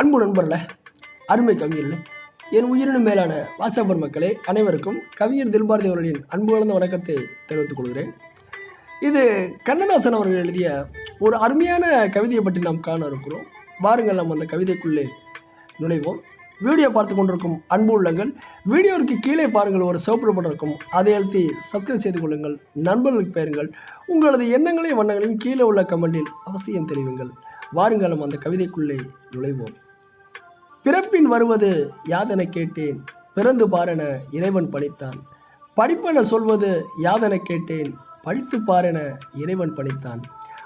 அன்பு நண்பர்களே அருமை கவிஞர்ல என் உயிரினும் மேலான வாசகர் மக்களே அனைவருக்கும் கவிஞர் தில்பாரதி அவர்களின் அன்பு கலந்த வணக்கத்தை தெரிவித்துக் கொள்கிறேன். இது கண்ணதாசன் அவர்கள் எழுதிய ஒரு அருமையான கவிதையை பற்றி நாம் காண இருக்கிறோம். வாருங்கள் நாம் அந்த கவிதைக்குள்ளே நுழைவோம். வீடியோ பார்த்து கொண்டிருக்கும் அன்பு உள்ளங்கள் வீடியோவுக்கு கீழே பாருங்கள் ஒரு சிவப்பு படம் இருக்கும். அதை அழுத்தி சப்ஸ்கிரைப் செய்து கொள்ளுங்கள் நண்பர்களுக்கு பெயருங்கள். உங்களது எண்ணங்களையும் வண்ணங்களையும் கீழே உள்ள கமெண்டில் அவசியம் தெரிவிங்கள். வாருங்கள் நம்ம அந்த கவிதைக்குள்ளே நுழைவோம். பிறப்பின் வருவது யாதென கேட்டேன்? பிறந்து பாரென இறைவன் பணித்தான் படிப்பென சொல்வது யாதென கேட்டேன்? படித்து பாரென இறைவன் பணித்தான்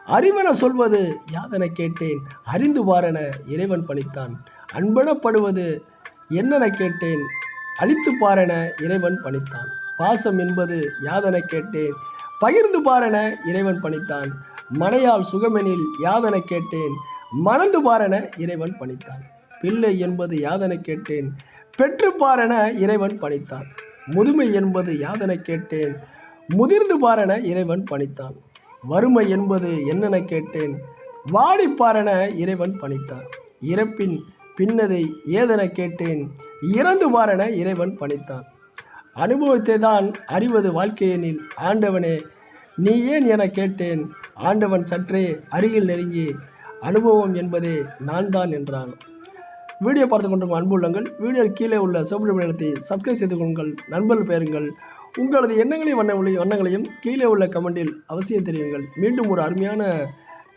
அறிவென சொல்வது யாதென கேட்டேன்? அறிந்து பாரென இறைவன் பணித்தான் அன்பெனப்படுவது என்னென கேட்டேன்? அழித்து பாரென இறைவன் பணித்தான் பாசம் என்பது யாதென கேட்டேன்? பகிர்ந்து பாரென இறைவன் பணித்தான் மனையால் சுகமெனில் யாதென கேட்டேன்? மணந்து பாரென இறைவன் பணித்தான் பிள்ளை என்பது யாதென கேட்டேன்? பெற்றுப்பாரென இறைவன் பணித்தான். முதுமை என்பது யாதென கேட்டேன்? முதிர்ந்து பாரென இறைவன் பணித்தான். வறுமை என்பது என்னென கேட்டேன்? வாடிப்பாரென இறைவன் பணித்தான். இறப்பின் பின்னதை ஏதென கேட்டேன்? இறந்து பாரென இறைவன் பணித்தான். அனுபவத்தை தான் அறிவது வாழ்க்கையெனில் ஆண்டவனே நீ ஏன் என கேட்டேன்? ஆண்டவன் சற்றே அருகில் நெருங்கி அனுபவம் என்பதே நான் தான் என்றான். வீடியோ பார்த்து கொண்டிருக்கும் அன்புள்ளங்கள் வீடியோ கீழே உள்ள சிவப்பு நிலத்தை சப்ஸ்கிரைப் செய்து கொள்ளுங்கள் நண்பர்கள் பெயருங்கள். உங்களது எண்ணங்களையும் வண்ணங்களையும் வண்ணங்களையும் கீழே உள்ள கமெண்டில் அவசியம் தெரியுங்கள் மீண்டும் ஒரு அருமையான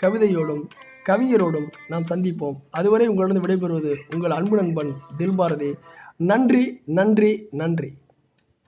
கவிதையோடும் கவிஞரோடும் நாம் சந்திப்போம். அதுவரை உங்களிடம் விடைபெறுவது உங்கள் அன்பு நண்பன் தில்பாரதி. நன்றி நன்றி நன்றி.